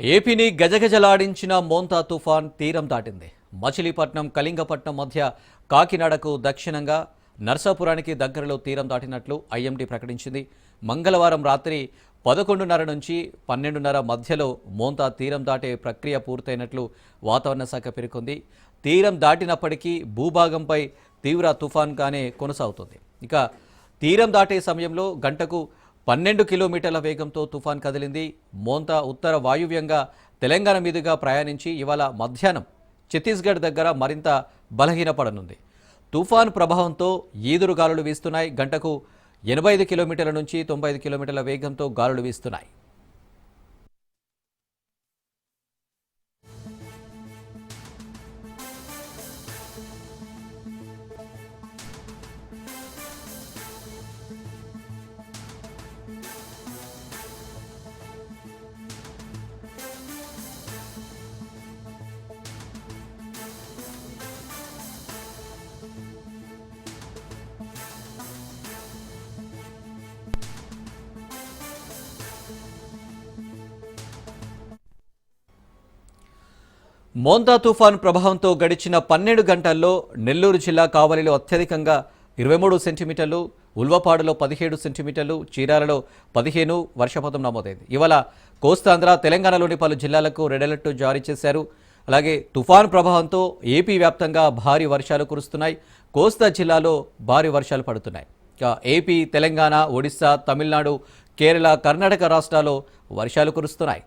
ఏపీని గజగజలాడించిన మోంతా తుఫాన్ తీరం దాటింది. మచిలీపట్నం కళింగపట్నం మధ్య కాకినాడకు దక్షిణంగా నర్సాపురానికి దగ్గరలో తీరం దాటినట్లు ఐఎండీ ప్రకటించింది. మంగళవారం రాత్రి పదకొండున్నర నుంచి పన్నెండున్నర మధ్యలో మోంతా తీరం దాటే ప్రక్రియ పూర్తయినట్లు వాతావరణ శాఖ పేర్కొంది. తీరం దాటినప్పటికీ భూభాగంపై తీవ్ర తుఫాన్గానే కొనసాగుతుంది. ఇక తీరం దాటే సమయంలో గంటకు పన్నెండు కిలోమీటర్ల వేగంతో తుఫాన్ కదిలింది. మోంతా ఉత్తర వాయువ్యంగా తెలంగాణ మీదుగా ప్రయాణించి ఇవాళ మధ్యాహ్నం ఛత్తీస్గఢ్ దగ్గర మరింత బలహీనపడనుంది. తుఫాన్ ప్రభావంతో ఈదురు గాలులు వీస్తున్నాయి. గంటకు ఎనభై ఐదు కిలోమీటర్ల నుంచి తొంభై ఐదు కిలోమీటర్ల వేగంతో గాలులు వీస్తున్నాయి. మోంతా తుఫాన్ ప్రభావంతో గడిచిన పన్నెండు గంటల్లో నెల్లూరు జిల్లా కావలిలో అత్యధికంగా ఇరవై మూడు సెంటీమీటర్లు ఉల్వపాడులో పదిహేడు సెంటీమీటర్లు చీరాలలో పదిహేను వర్షపాతం నమోదైంది. ఇవాళ కోస్తాంధ్ర తెలంగాణలోని పలు జిల్లాలకు రెడ్ అలర్ట్ జారీ చేశారు. అలాగే తుఫాన్ ప్రభావంతో ఏపీ వ్యాప్తంగా భారీ వర్షాలు కురుస్తున్నాయి. కోస్తా జిల్లాలో భారీ వర్షాలు పడుతున్నాయి. ఇక ఏపీ తెలంగాణ ఒడిశా తమిళనాడు కేరళ కర్ణాటక రాష్ట్రాల్లో వర్షాలు కురుస్తున్నాయి.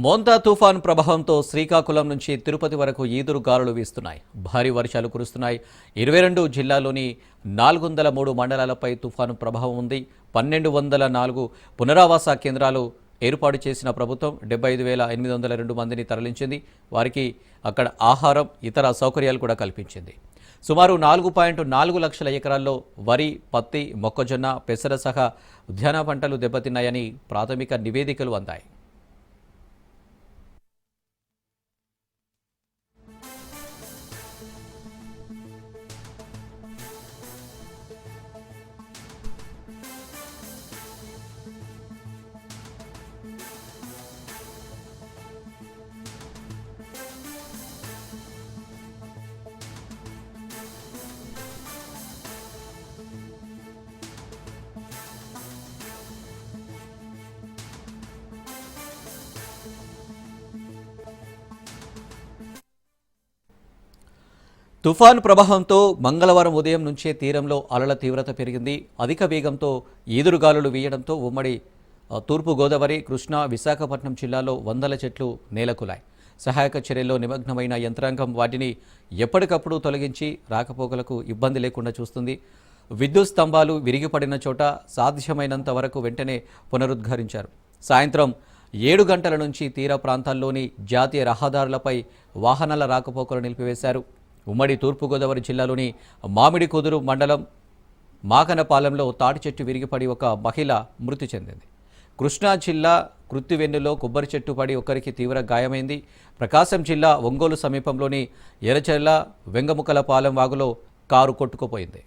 మోంతా తుఫాన్ ప్రభావంతో శ్రీకాకుళం నుంచి తిరుపతి వరకు ఈదురు గాలులు వీస్తున్నాయి. భారీ వర్షాలు కురుస్తున్నాయి. ఇరవై రెండు జిల్లాలోని నాలుగు వందల మూడు మండలాలపై తుఫాను ప్రభావం ఉంది. పన్నెండు వందల నాలుగు పునరావాస కేంద్రాలు ఏర్పాటు చేసిన ప్రభుత్వం డెబ్బై ఐదు వేల ఎనిమిది వందల రెండు మందిని తరలించింది. వారికి అక్కడ ఆహారం ఇతర సౌకర్యాలు కూడా కల్పించింది. సుమారు నాలుగు పాయింట్ నాలుగు లక్షల ఎకరాల్లో వరి పత్తి మొక్కజొన్న పెసర సహా ఉద్యాన పంటలు దెబ్బతిన్నాయని ప్రాథమిక నివేదికలు అందాయి. తుఫాన్ ప్రభావంతో మంగళవారం ఉదయం నుంచే తీరంలో అలల తీవ్రత పెరిగింది. అధిక వేగంతో ఈదురుగాలులు వీయడంతో ఉమ్మడి తూర్పుగోదావరి తూర్పు గోదావరి కృష్ణా విశాఖపట్నం జిల్లాలో వందల చెట్లు నేలకులాయి. సహాయక చర్యల్లో నిమగ్నమైన యంత్రాంగం వాటిని ఎప్పటికప్పుడు తొలగించి రాకపోకలకు ఇబ్బంది లేకుండా చూస్తుంది. విద్యుత్ స్తంభాలు విరిగిపడిన చోట సాధ్యమైనంత వరకు వెంటనే పునరుద్ధరించారు సాయంత్రం ఏడు గంటల నుంచి తీర ప్రాంతాల్లోని జాతీయ రహదారులపై వాహనాల రాకపోకలు నిలిపివేశారు. ఉమ్మడి తూర్పుగోదావరి జిల్లాలోని మామిడి కుదురు మండలం మాకనపాలెంలో తాటి చెట్టు విరిగిపడి ఒక మహిళ మృతి చెందింది. కృష్ణా జిల్లా కృత్తివెన్నులో కొబ్బరి చెట్టు పడి ఒకరికి తీవ్ర గాయమైంది. ప్రకాశం జిల్లా ఒంగోలు సమీపంలోని ఎర్రచెర్ల వెంగముకలపాలెం వాగులో కారు కొట్టుకుపోయింది.